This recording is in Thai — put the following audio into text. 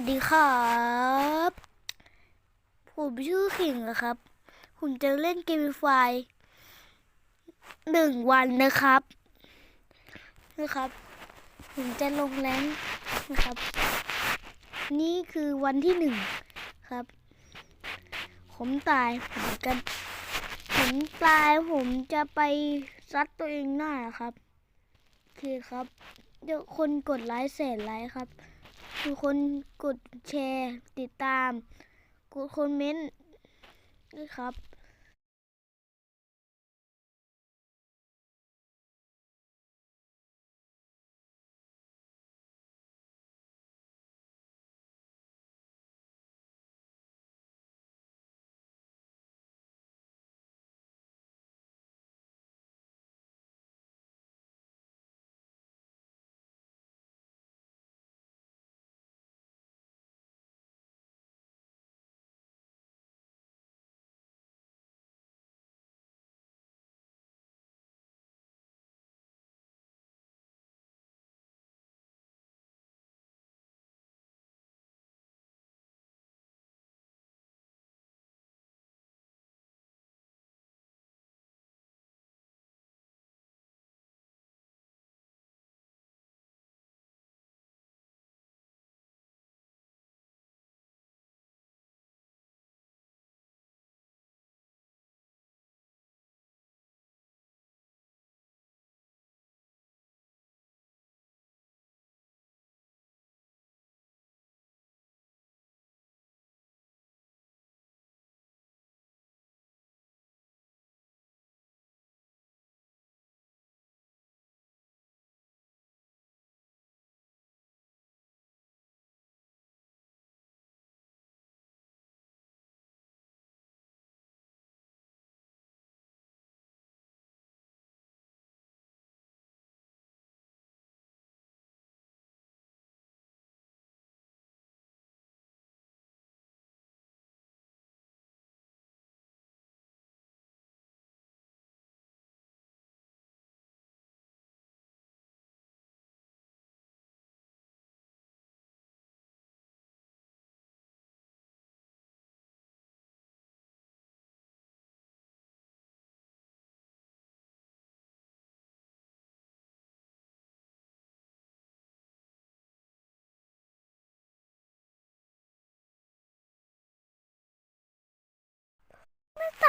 วัสดีครับ ผมชื่อขิงนะครับ ผมจะเล่นเกมไฟหนึ่งวันนะครับ นะครับ ผมจะลงแรงนะครับ นี่คือวันที่หนึ่งครับ ผมตายผมกันผมตายผมจะไปซัดตัวเองหน้าครับโอเคครับ เดี๋ยวคนกดไลค์แสนไลค์ครับ ทุกคนกดแชร์ ติดตาม กดคอมเมนต์ด้วยครับ ไม่ต